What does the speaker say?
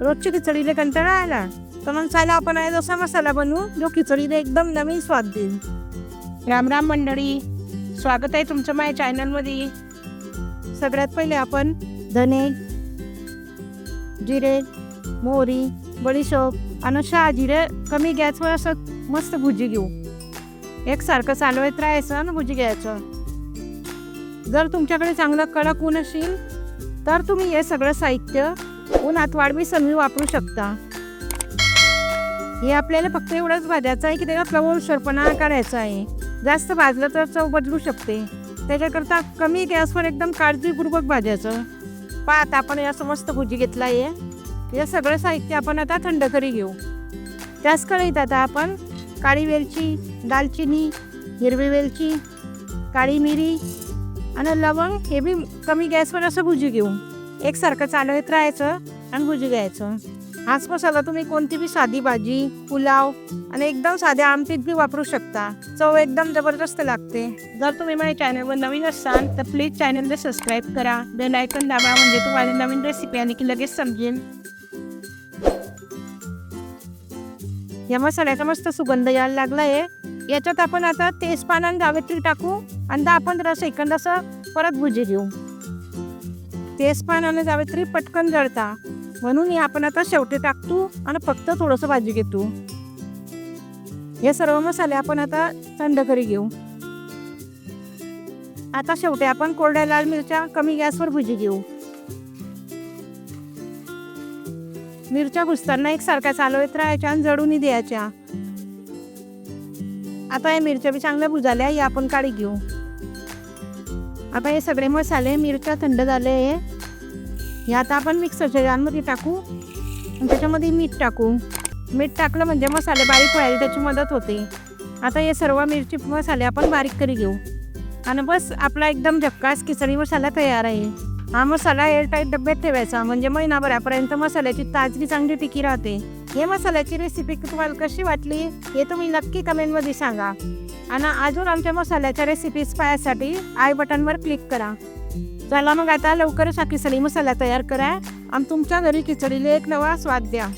रोजची खिचडीला कंटाळा आला. तर मग चला आपण आज असा मसाला बनवू जो खिचडीला एकदम नवीन स्वाद देईल. राम राम मंडळी. स्वागत आहे तुमचं माझ्या चॅनलमध्ये सगळ्यात पहिले आपण धने जिरे मोहरी बडीशोप आणि शहा जिरे कमी गॅसवर असं मस्त भुजी घेऊ. एकसारखं चालवत राहायचं आणि भुजी घ्यायचं. जर तुमच्याकडे चांगलं कडक ऊन असेल तर तुम्ही हे सगळं साहित्य उन्हात मी सनवी वापरू शकता. हे आपल्याला फक्त एवढंच भाजायचं आहे की त्याला लवळसरपणा करायचा आहे. जास्त भाजलं तर चव बदलू शकते. त्याच्याकरता कमी गॅसवर एकदम काळजीपूर्वक भाजायचं. पाहत आपण या असं मस्त भुजी घेतला आहे हे सगळं साहित्य आपण आता थंड करी घेऊ. त्याच कढईत आता आपण काळी वेलची दालचिनी हिरवी वेलची काळी मिरी आणि लवंग हे बी कमी गॅसवर असं भुजी घेऊ. एकसारखं चालवत राहायचं आणि भुजी घ्यायचं. हाच मसाला तुम्ही कोणती बी साधी भाजी पुलाव आणि एकदम साध्या आमटीत बी वापरू शकता. चव एकदम जबरदस्त लागते. जर तुम्ही माझ्या चॅनलवर नवीन असाल तर प्लीज चॅनलला सबस्क्राईब करा. बेल आयकन दाबा म्हणजे तुम्हाला नवीन रेसिपी आली की लगेच समजेल. या मसाल्याचा मस्त सुगंध यायला लागला आहे याच्यात आपण आता तेजपान आणि जावेत्री टाकू आणि दहा पंधरा सेकंद असं परत भुजी घेऊ. तेजपान आणि जावेत्री पटकन जळता. म्हणून आपण आता शेवटी टाकतो आणि फक्त थोडंसं भाजी घेतो. हे सर्व मसाले आपण आता थंड करी घेऊ. आता शेवटी आपण कोरड्या लाल मिरच्या कमी गॅसवर भुजी घेऊ. मिरच्या घुसताना एकसारख्या चालवत राहायच्या आणि जडूनही द्यायच्या. आता या मिरच्या बी चांगल्या भुजाल्या या आपण काढी घेऊ. आता हे सगळे मसाले मिरच्या थंड झाले हे आता आपण मिक्सरच्या जानमध्ये टाकू. आणि त्याच्यामध्ये मीठ टाकू. मीठ टाकलं म्हणजे मसाले बारीक व्हायला त्याची मदत होते. आता हे सर्व मिरची मसाले आपण बारीक करी घेऊ. आणि बस आपला एकदम झक्कास खिचडी मसाला तयार आहे. हा मसाला एअरटाईट डब्यात ठेवायचा. म्हणजे महिनाभरापर्यंत मसाल्याची ताजगी चांगली टिकी राहते. हे मसाल्याची रेसिपी तुम्हाला कशी वाटली हे तुम्ही नक्की कमेंटमध्ये सांगा. आणि अजून आमच्या मसाल्याच्या रेसिपीज पाहायसाठी आय बटनवर क्लिक करा. चला मग आता लवकरच हा खिचडी मसाला तयार करा आणि तुमच्या घरी खिचडीला एक नवा स्वाद द्या.